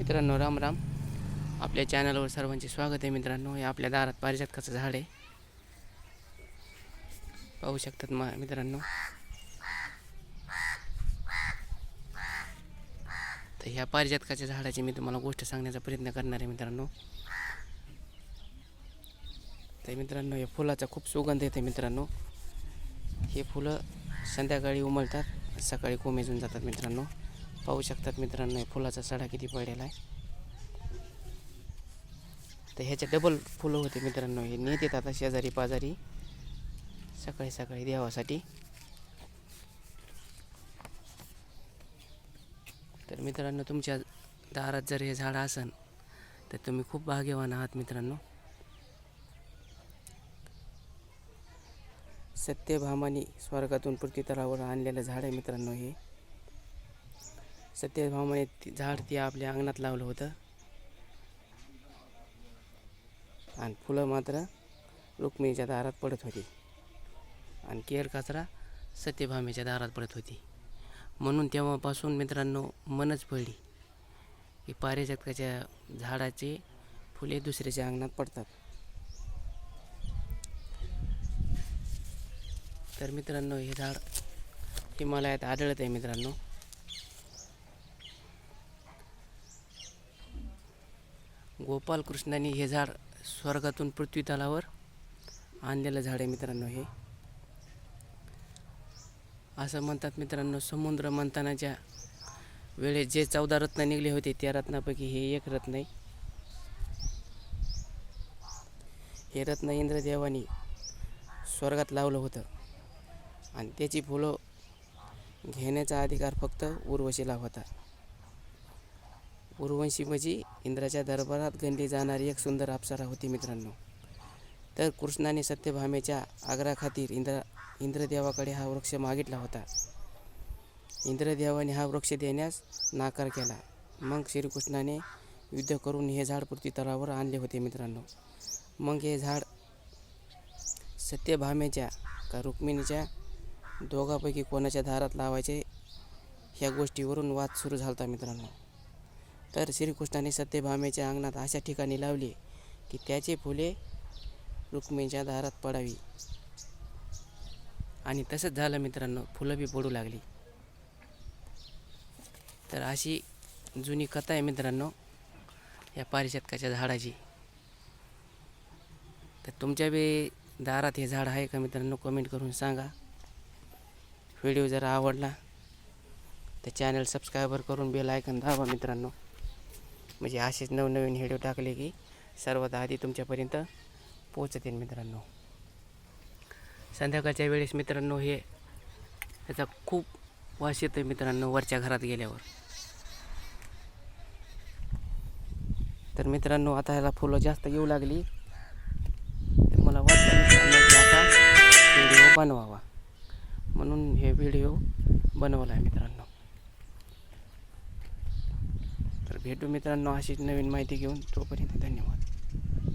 मित्रांनो राम राम. आपल्या चॅनलवर सर्वांचे स्वागत आहे मित्रांनो. हे आपल्या दारात पारिजातकाचं झाड आहे. पाहू शकतात मा मित्रांनो. तर ह्या पारिजातकाच्या झाडाची मी तुम्हाला गोष्ट सांगण्याचा प्रयत्न करणार आहे मित्रांनो. तर मित्रांनो या फुलाचा खूप सुगंध येते मित्रांनो. हे फुलं संध्याकाळी उमलतात सकाळी कोमेजून जातात मित्रांनो. पाहू शकतात मित्रांनो हे फुलाचा सडा किती पडलेला आहे. तर ह्याचे डबल फुलं होते मित्रांनो हे नेत येतात आता शेजारी पाजारी सकाळी सकाळी देवासाठी. तर मित्रांनो तुमच्या दारात जर हे झाड असन तर तुम्ही खूप भाग्यवान आहात मित्रांनो. सत्यभामानी स्वर्गातून पृथ्वीतलावर आणलेलं झाड आहे मित्रांनो हे. सत्यभामाने ती झाड ती आपल्या अंगणात लावलं होतं. आणि फुलं मात्र रुक्मिणीच्या दारात पडत होती. आणि केर कचरा सत्यभामेच्या दारात पडत होती. म्हणून तेव्हापासून मित्रांनो मनच पडली की पारिजातकाच्या झाडाचे फुले दुसऱ्याच्या अंगणात पडतात. तर मित्रांनो हे झाड हिमालयात आढळत आहे मित्रांनो. गोपाल कृष्णाने हे झाड स्वर्गातून पृथ्वीतलावर आणलेलं झाड आहे मित्रांनो हे. असं म्हणतात मित्रांनो समुद्र मंथनाच्या वेळेस जे चौदा रत्न निघले होते त्या रत्नापैकी हे एक रत्न आहे. हे रत्न इंद्रदेवानी स्वर्गात लावलं होतं. आणि त्याची फुलं घेण्याचा अधिकार फक्त उर्वशीला होता. उर्वंशी म्हणजे इंद्राच्या दरबारात गणली जाणारी एक सुंदर अप्सरा होती मित्रांनो. तर कृष्णाने सत्यभामेच्या आग्राखातीर इंद्र इंद्रदेवाकडे हा वृक्ष मागितला होता. इंद्रदेवाने हा वृक्ष देण्यास नाकार केला. मग श्रीकृष्णाने युद्ध करून हे झाड पृथ्वी तलावर आणले होते मित्रांनो. मग हे झाड सत्यभामेच्या का रुक्मिणीच्या दोघापैकी कोणाच्या दारात लावायचे ह्या गोष्टीवरून वाद सुरू झाला होता मित्रांनो. तर श्रीकृष्णाने सत्यभामेच्या अंगणात अशा ठिकाणी लावली की त्याची फुले रुक्मिणीच्या दारात पडावी. आणि तसंच झालं मित्रांनो फुलं बी पडू लागली. तर अशी जुनी कथा आहे मित्रांनो या पारिजातकाच्या झाडाची. तर तुमच्या बी दारात हे झाड आहे का मित्रांनो कमेंट करून सांगा. व्हिडिओ जर आवडला तर चॅनल सबस्क्रायबर करून बेल आयकन दाबा मित्रांनो. म्हणजे असेच नवनवीन व्हिडिओ टाकले की सर्वात आधी तुमच्यापर्यंत पोचतील मित्रांनो. संध्याकाळच्या वेळेस मित्रांनो हे त्याचा खूप वास येतो मित्रांनो वरच्या घरात गेल्यावर. तर मित्रांनो आता ह्याला फुलं जास्त येऊ लागली. तर मला वाटतं व्हिडिओ बनवावा. म्हणून हे व्हिडिओ बनवला आहे मित्रांनो तर भेटू मित्रांनो अशीच नवीन माहिती घेऊन तोपर्यंत धन्यवाद.